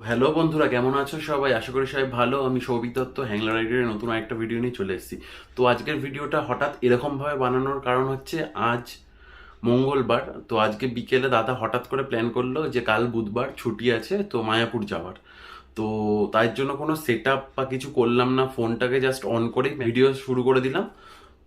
Hello বন্ধুরা, কেমন আছো সবাই? আশা করি সবাই ভালো। আমি সৌভিক দত্ত হ্যাংলা রাইডারের নতুন একটা ভিডিও নিয়ে চলে এসেছি। তো আজকের ভিডিওটা হঠাৎ এরকমভাবে বানানোর কারণ হচ্ছে, আজ মঙ্গলবার। তো আজকে বিকেলে দাদা হঠাৎ করে প্ল্যান করল যে কাল বুধবার ছুটি আছে, তো মায়াপুর যাওয়ার। তো তার জন্য কোনো সেট বা কিছু করলাম না। ফোনটাকে জাস্ট অন করেই ভিডিও শুরু করে দিলাম।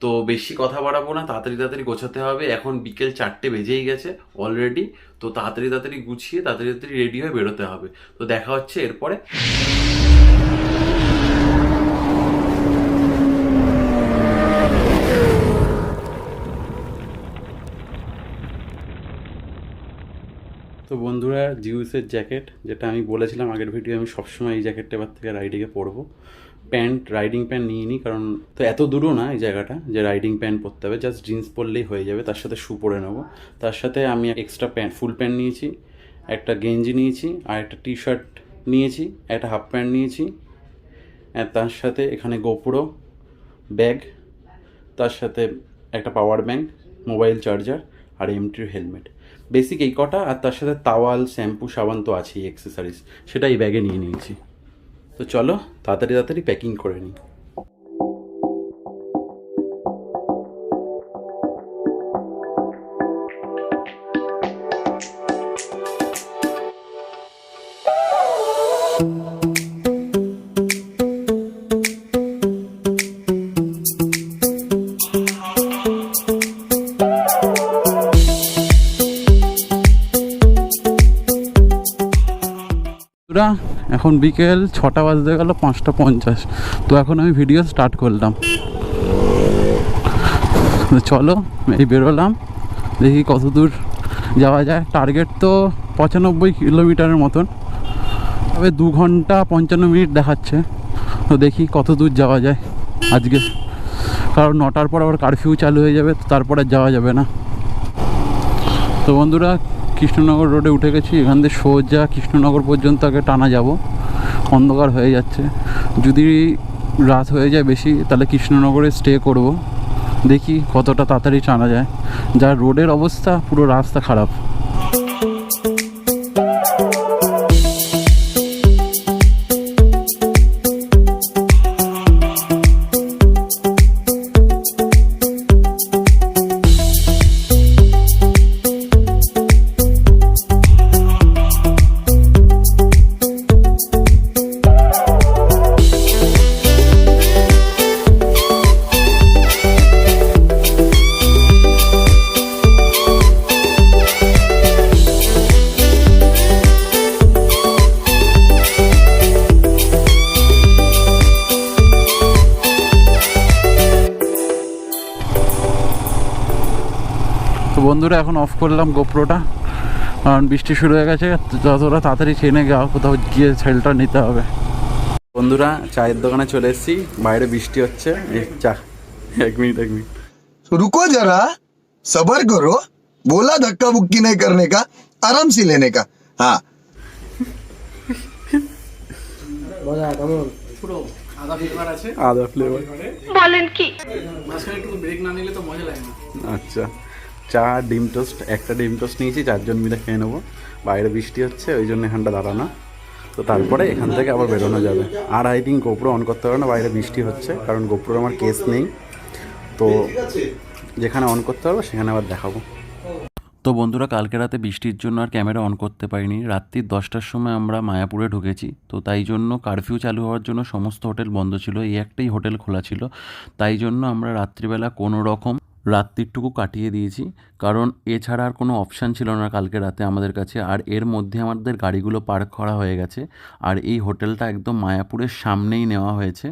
তো বেশি কথা বাড়াবো না, তাড়াতাড়ি তাড়াতাড়ি গোছাতে হবে। এখন বিকেল চারটে বেজেই গেছে অলরেডি তো তাড়াতাড়ি তাড়াতাড়ি গুছিয়ে তাড়াতাড়ি তাড়াতাড়ি রেডি হয়ে বেরোতে হবে। তো দেখা হচ্ছে এরপরে। তো বন্ধুরা, জিউসের জ্যাকেট, যেটা আমি বলেছিলাম আগের ভিডিও আমি সবসময় এই জ্যাকেটটা এবার থেকে রাইডিংয়ে পরবো। প্যান্ট রাইডিং প্যান্ট নিয়ে নিই কারণ তো এত দূরও না এই জায়গাটা যে রাইডিং প্যান্ট পরতে হবে। জাস্ট জিন্স পরলেই হয়ে যাবে, তার সাথে শু পরে নেব। তার সাথে আমি এক্সট্রা প্যান্ট ফুল প্যান্ট নিয়েছি, একটা গেঞ্জি নিয়েছি, আর একটা টি শার্ট নিয়েছি, একটা হাফ প্যান্ট নিয়েছি তার সাথে এখানে গোপুরো ব্যাগ তার সাথে একটা পাওয়ার ব্যাঙ্ক মোবাইল চার্জার আর এমটির হেলমেট বেসিক এই কটা, আর তার সাথে তাওয়াল শ্যাম্পু সাবান তো আছেই অ্যাক্সেসরিজ সেটা এই ব্যাগে নিয়ে নিয়েছি। তো চলো তাড়াতাড়ি তাড়াতাড়ি প্যাকিং করে নিই এখন বিকেল ছটা বাজতে গেল, পাঁচটা পঞ্চাশ। তো এখন আমি ভিডিও স্টার্ট করলাম। চলো, এই বেরোলাম। দেখি কত দূর যাওয়া যায়। টার্গেট তো পঁচানব্বই কিলোমিটারের মতন। তবে দু ঘণ্টা পঞ্চান্ন মিনিট দেখাচ্ছে। তো দেখি কত দূর যাওয়া যায় আজকে। কারণ নটার পর আবার কারফিউ চালু হয়ে যাবে তারপরে যাওয়া যাবে না। তো বন্ধুরা, কৃষ্ণনগর রোডে উঠে গেছি। এখান থেকে সোজা কৃষ্ণনগর পর্যন্ত আগে টানা যাব। অন্ধকার হয়ে যাচ্ছে। যদি রাত হয়ে যায় বেশি, তাহলে কৃষ্ণনগরে স্টে করব। দেখি কতটা তাড়াতাড়ি টানা যায়। যা রোডের অবস্থা, পুরো রাস্তা খারাপ। তো বন্ধুরা এখন অফ করলাম গোপ্রোটা কারণ বৃষ্টি শুরু হয়ে গেছে যতটা তাড়াতাড়ি ট্রেনে যাও কোথাও গিয়ে ছেলটা নিতে হবে। বন্ধুরা চায়ের দোকানে চলে এসেছি বাইরে বৃষ্টি হচ্ছে। চা এক মিনিট এক মিনিট। রুকো যারা সবার করো বোলা ধাক্কা বুক্কি নেই করনে কা আরাম সে লেনে কা। হ্যাঁ। আদা ফ্লেভার আচ্ছা। চা, ডিম টোস্ট, একটা ডিম টোস্ট নিয়েছি, চারজন মিলে খেয়ে নেব। বাইরে বৃষ্টি হচ্ছে, ওই জন্য এখানটা দাঁড়ানো। তো তারপরে এখান থেকে আবার বেরোনো যাবে। আর আই থিঙ্ক গোপ্রো অন করতে পারবে না, বাইরে বৃষ্টি হচ্ছে, কারণ গোপ্রোর আমার কেস নেই। তো যেখানে অন করতে পারব, সেখানে আবার দেখাবো। তো বন্ধুরা, কালকে রাতে বৃষ্টির জন্য আর ক্যামেরা অন করতে পারিনি। রাত্রির দশটার সময় আমরা মায়াপুরে ঢুকেছি। তো তাই জন্য কারফিউ চালু হওয়ার জন্য সমস্ত হোটেল বন্ধ ছিল। এই একটাই হোটেল খোলা ছিল। তাই জন্য আমরা রাত্রিবেলা কোনো রকম রাত্রিটুকু কাটিয়ে দিয়েছি। কারণ এছাড়া আর কোনো অপশান ছিল না কালকে রাতে আমাদের কাছে। আর এর মধ্যে আমাদের গাড়িগুলো পার্ক করা হয়ে গেছে। আর এই হোটেলটা একদম মায়াপুরের সামনেই নেওয়া হয়েছে।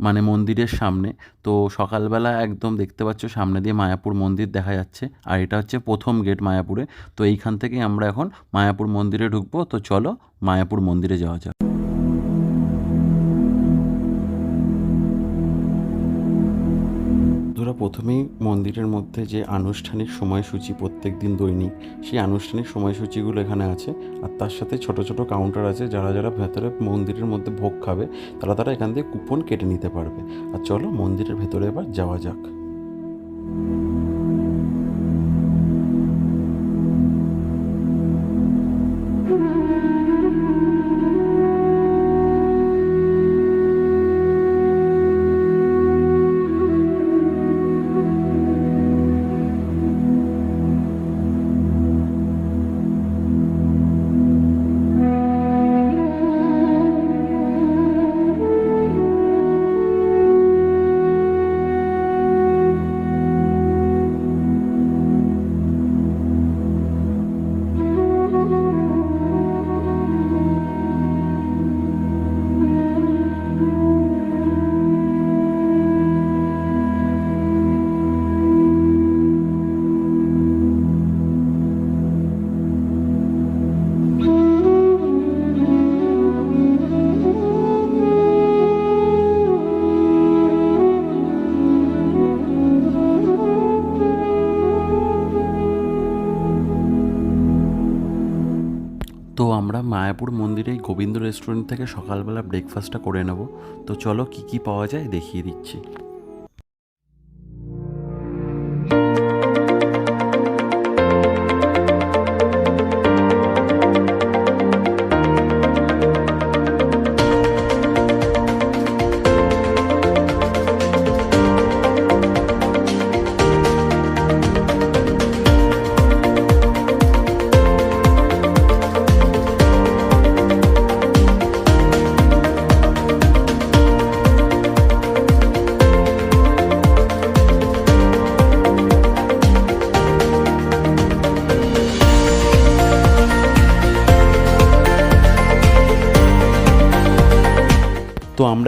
মানে মন্দিরের সামনে। তো সকালবেলা একদম দেখতে পাচ্ছ সামনে দিয়ে মায়াপুর মন্দির দেখা যাচ্ছে। আর এটা হচ্ছে প্রথম গেট মায়াপুরে। তো এইখান থেকেই আমরা এখন মায়াপুর মন্দিরে ঢুকবো। তো চলো মায়াপুর মন্দিরে যাওয়া যাক। প্রথমেই মন্দিরের মধ্যে যে আনুষ্ঠানিক সময়সূচি প্রত্যেক দিন দৈনিক, সেই আনুষ্ঠানিক সময়সূচিগুলো এখানে আছে। আর তার সাথে ছোট ছোট কাউন্টার আছে, যারা যারা ভেতরে মন্দিরের মধ্যে ভোগ খাবে, তারা তারা এখান থেকে কুপন কেটে নিতে পারবে। আর চলো মন্দিরের ভেতরে এবার যাওয়া যাক। মায়াপুর মন্দিরে এই গোবিন্দ রেস্টুরেন্ট থেকে সকালবেলা ব্রেকফাস্টটা করে নেব। তো চলো কি কি পাওয়া যায় দেখিয়ে দিচ্ছি।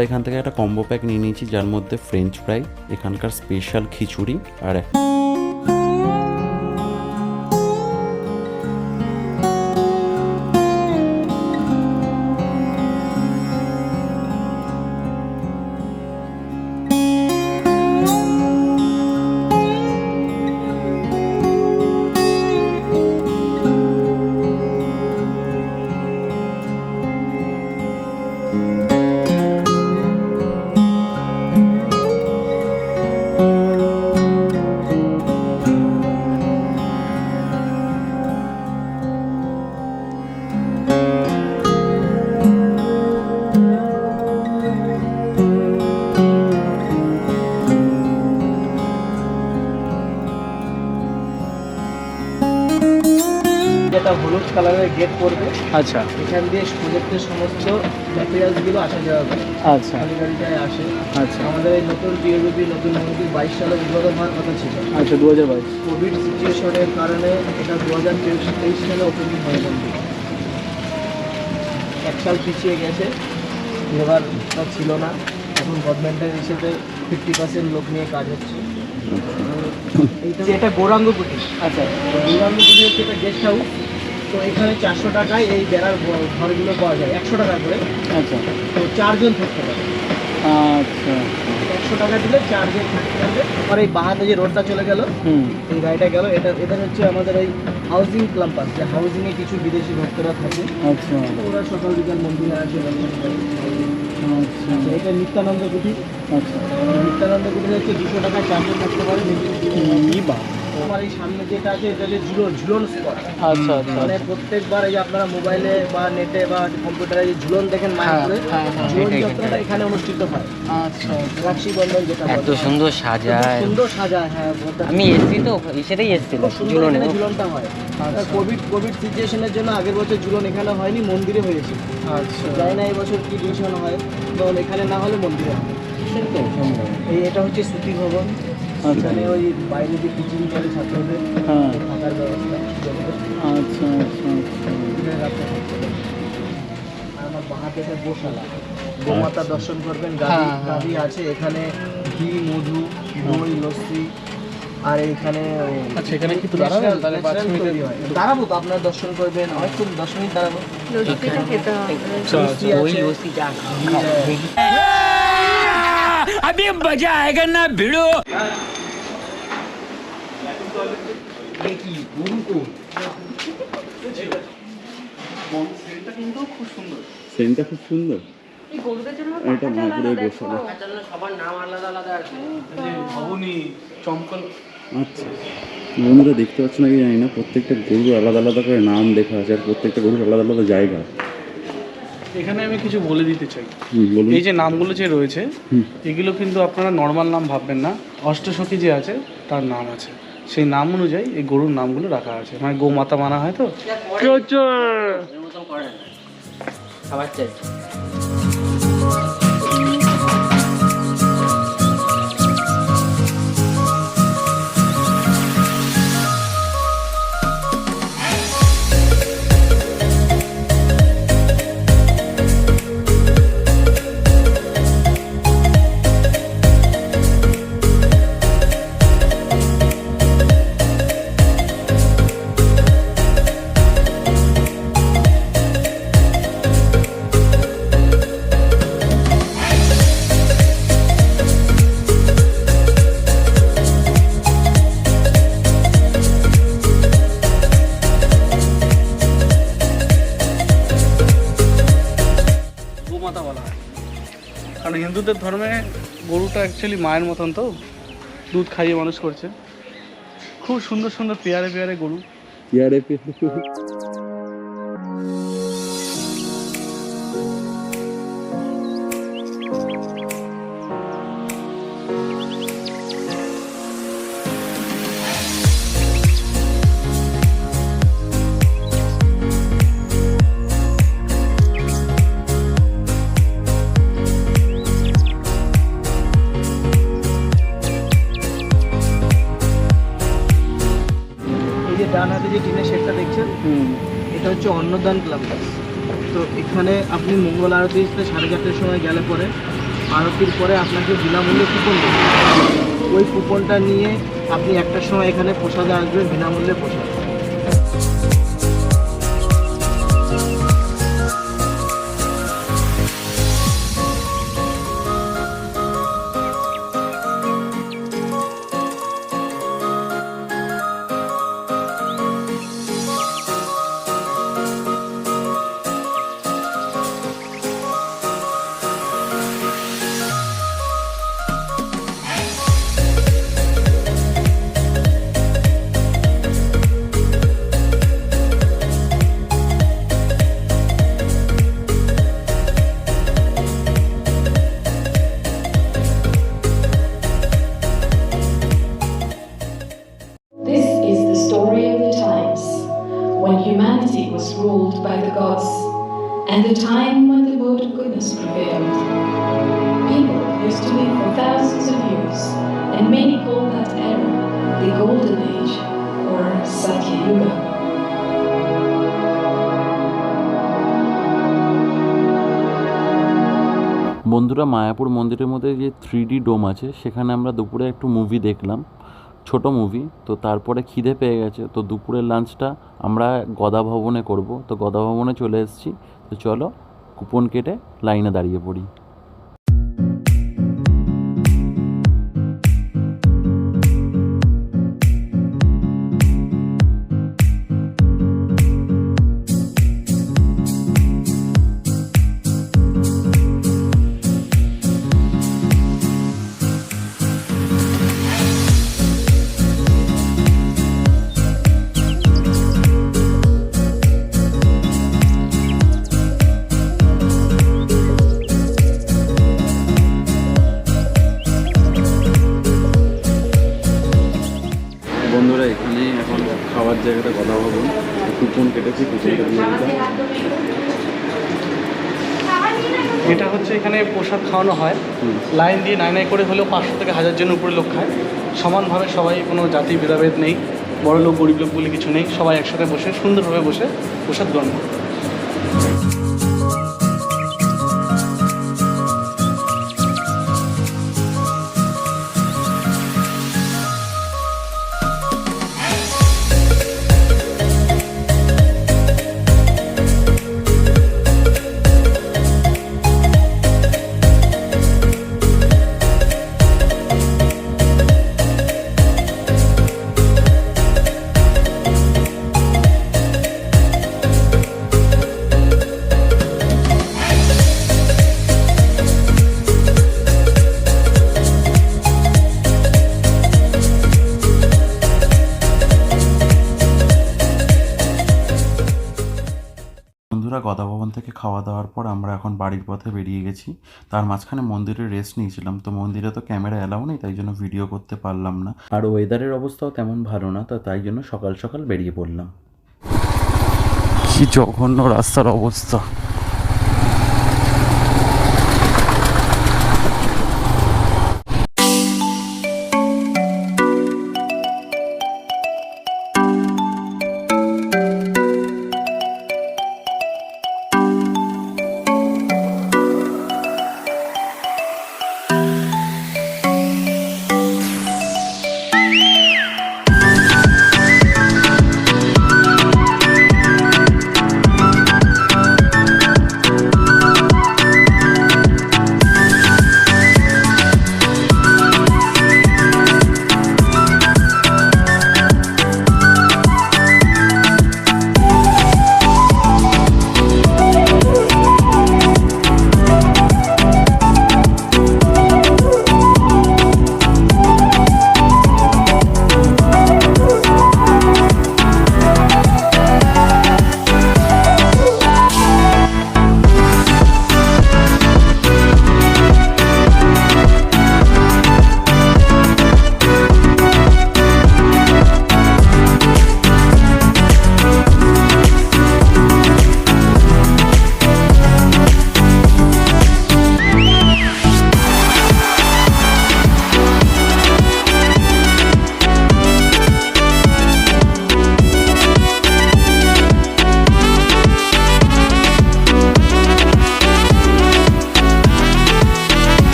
আমরা এখান থেকে একটা কম্বো প্যাক নিয়ে নিয়েছি, যার মধ্যে ফ্রেঞ্চ ফ্রাই এখানকার স্পেশাল খিচুড়ি, আর হলুদ কালারের গেট করবে আচ্ছা। এখান দিয়ে প্রজেক্টের সমস্ত ম্যাটেরিয়ালসগুলো আসা যাওয়া করে আচ্ছা। গাড়িটায় আসে। আচ্ছা। আমাদের এই নতুন টিএবিপি নতুন মন্দির বাইশ সালে উদ্বোধন হওয়ার কথা ছিল। আচ্ছা দু হাজার বাইশ কোভিড সিচুয়েশনের কারণে এটা দু হাজার তেইশ সালে ওপেনিং হয় মন্দির এক সাল পিছিয়ে গেছে। লেবারটা ছিল না। এখন গভর্নমেন্টের হিসেবে ফিফটি পার্সেন্ট লোক নিয়ে কাজ হচ্ছে। এইটা এটা গৌরাঙ্গ কুটির আচ্ছা গৌরাঙ্গ কুটির হচ্ছে একটা গেস্ট হাউস তো এখানে চারশো টাকায় এই বেড়ার ঘরগুলো পাওয়া যায় একশো টাকা করে। আচ্ছা। তো চারজন থাকতে পারে। আচ্ছা। একশো টাকা দিলে চারজন থাকতে পারবে। আর এই বাহাতে যে রোডটা চলে গেল হুম। এই গাড়িটা গেল এটা এটা হচ্ছে আমাদের এই হাউজিং হাউজিংয়ে কিছু বিদেশি ভক্তরা থাকে। আচ্ছা। ওরা সকাল বিকাল মন্দিরে আসে আচ্ছা। এটা নিত্যানন্দ কুটির। আচ্ছা। নিত্যানন্দ কুটির হচ্ছে দুশো টাকায় চারজন থাকতে পারে। বা আমার এই সামনে যেটা আছে এটা হচ্ছে ঝুলন ঝুলন স্পট আচ্ছা আচ্ছা। মানে প্রত্যেকবার এই আপনারা মোবাইলে বা নেটে বা কম্পিউটারে যে ঝুলন দেখেন মায়াপুরে হ্যাঁ, হ্যাঁ, ঝুলন যাত্রাটা এখানে অনুষ্ঠিত হয়। আচ্ছা। রাক্ষী বন্ধন যেটা এত সুন্দর সাজায়। সুন্দর সাজায় হ্যাঁ আমি এসছি তো সেটাই এসছিলাম খুব ঝুলনে। ঝুলনটা হয়। কোভিড কোভিড সিচুয়েশনের জন্য আগের বছর ঝুলন এখানে হয়নি মন্দিরে হয়েছে। আচ্ছা। জানি না এবছর কি ডিসিশন হয়। তখন এখানে না হলে মন্দিরে হবে। এই এটা হচ্ছে শ্রুতি ভবন। আচ্ছা। এখানে ওই বাইরে যে টিচিং করে ছাত্রদের হ্যাঁ। থাকার ব্যবস্থা আচ্ছা আচ্ছা আচ্ছা। আমার বাহাতে গোশালা। গোমাতা দর্শন করবেন গাড়ি হ্যাঁ, হ্যাঁ। গাড়ি আছে। এখানে ঘি মধু দই লস্যি আর এখানে আচ্ছা এখানে কি দাঁড়াবেন? তাহলে হয়। দাঁড়াবো তো আপনার দর্শন করবেন। অনেকক্ষণ দশ মিনিট দাঁড়াবো। লস্যিটা খেতে হবে। আচ্ছা আচ্ছা ওই এ কি গরু তো সেন্টটা খুব সুন্দর। এই গরুদের জন্য এটা মায়াপুরের গোশালা সবার নাম আলাদা আলাদা আছে। ভবনী চমকল আচ্ছা। বন্ধুরা দেখতে পাচ্ছ নাকি জানি না প্রত্যেকটা গরুর আলাদা আলাদা করে নাম লেখা আছে আর প্রত্যেকটা গরুর আলাদা আলাদা জায়গা। এখানে আমি কিছু বলে দিতে চাই। এই যে নামগুলো যে রয়েছে এগুলো কিন্তু আপনারা নর্মাল নাম ভাববেন না। অষ্টসখী যে আছে তার নাম আছে। সেই নাম অনুযায়ী এই গরুর নামগুলো রাখা আছে। মানে গোমাতা মানা হয় তো? খাবার চাই। হিন্দুদের ধর্মে গরুটা অ্যাকচুয়ালি মায়ের মতন তো দুধ খাইয়ে মানুষ করছে। খুব সুন্দর সুন্দর পেয়ারে পেয়ারে গরু। এই হচ্ছে অন্নদান ক্লাব। তো এখানে আপনি মঙ্গল আরতিতে সাড়ে চারটের সময় গেলে পরে, আরতির পরে আপনাকে বিনামূল্যে কুপন ওই কুপনটা নিয়ে আপনি একটার সময় এখানে প্রসাদে আসবেন, বিনামূল্যে প্রসাদ। বন্ধুরা মন্দিরের মধ্যে যে থ্রি ডি ডোম আছে, সেখানে আমরা দুপুরে একটু মুভি দেখলাম, ছোট মুভি তো তারপরে খিদে পেয়ে গেছে, তো দুপুরের লাঞ্চটা আমরা গদা ভবনে করব, তো গদা ভবনে চলে এসেছি, তো চলো কুপন কেটে লাইনে দাঁড়িয়ে পড়ি। এখানে প্রসাদ খাওয়ানো হয়। লাইন দিয়ে নাই নাই করে হলেও পাঁচশো থেকে হাজার জন উপরে লোক খায়। সমানভাবে সবাই কোনো জাতি ভেদাভেদ নেই বড় লোক গরিব লোক বলে কিছু নেই। সবাই একসাথে বসে সুন্দরভাবে বসে প্রসাদ গ্রহণ করে। বন্ধুরা গদা ভবন থেকে খাওয়া দাওয়ার পর আমরা এখন বাড়ির পথে বেরিয়ে গেছি। তার মাঝখানে মন্দিরে রেস্ট নিয়েছিলাম। তো মন্দিরে তো ক্যামেরা অ্যালাউ নেই, তাই জন্য ভিডিও করতে পারলাম না। আর ওয়েদারের অবস্থাও তেমন ভালো না, তো তাই জন্য সকাল সকাল বেরিয়ে পড়লাম। কি জঘন্য রাস্তার অবস্থা।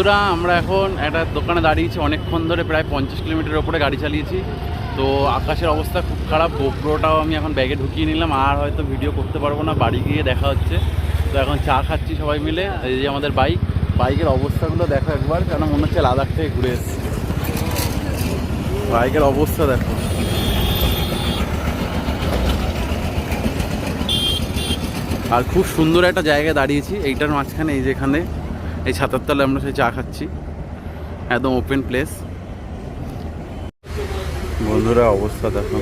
বন্ধুরা, আমরা এখন একটা দোকানে দাঁড়িয়েছি, অনেকক্ষণ ধরে প্রায় পঞ্চাশ কিলোমিটার ওপরে গাড়ি চালিয়েছি। তো আকাশের অবস্থা খুব খারাপ গোপ্রোটাও আমি এখন ব্যাগে ঢুকিয়ে নিলাম, আর হয়তো ভিডিও করতে পারব না, বাড়ি গিয়ে দেখা হচ্ছে। তো এখন চা খাচ্ছি সবাই মিলে, এই যে আমাদের বাইক। বাইকের অবস্থাগুলো দেখো একবার কেন মনে হচ্ছে লাদাখ থেকে ঘুরে এসেছি। বাইকের অবস্থা দেখো। আর খুব সুন্দর একটা জায়গায় দাঁড়িয়েছি, এইটার মাঝখানে, এই যেখানে। এই ছাতার তলায় আমরা সেই চা খাচ্ছি। একদম ওপেন প্লেস বন্ধুরা, অবস্থা দেখো।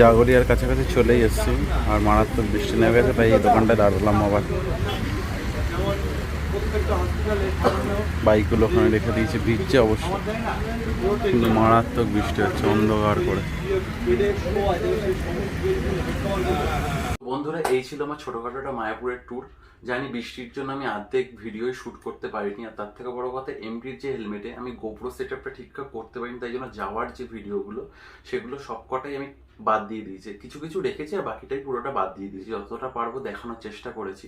জাগরিয়ার কাছাকাছি চলেই এসছি, আর মারাত্মক বৃষ্টি নেমে গেছে, তাই এই দোকানটায় দাঁড়ালাম আবার। বাইকগুলো ওখানে রেখে দিয়েছি, ভিজছে অবশ্য। কিন্তু মারাত্মক বৃষ্টি হচ্ছে, অন্ধকার করে। বন্ধুরা, এই ছিল আমার ছোটখাটো একটা মায়াপুরের ট্যুর জানি বৃষ্টির জন্য আমি অর্ধেক ভিডিওই শ্যুট করতে পারিনি, আর তার থেকে বড় কথা এমডির যে হেলমেটে আমি গোপ্রো সেট আপটা ঠিকঠাক করতে পারিনি, তাই জন্য যাওয়ার যে ভিডিওগুলো সেগুলো সবকটাই আমি বাদ দিয়ে দিয়েছি। কিছু কিছু রেখেছি, আর বাকিটাই পুরোটা বাদ দিয়ে দিয়েছি। যতটা পারব দেখানোর চেষ্টা করেছি।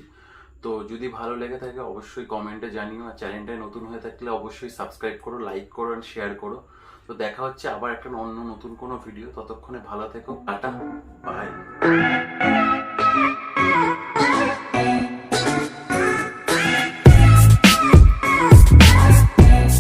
তো যদি ভালো লেগে থাকে, অবশ্যই কমেন্টে জানিও, আর চ্যানেলটায় নতুন হয়ে থাকলে অবশ্যই সাবস্ক্রাইব করো লাইক করো অ্যান্ড শেয়ার করো। তো দেখা হচ্ছে আবার একটা অন্য, নতুন কোনো ভিডিও ততক্ষণে ভালো থেকো, টাটা বাই Música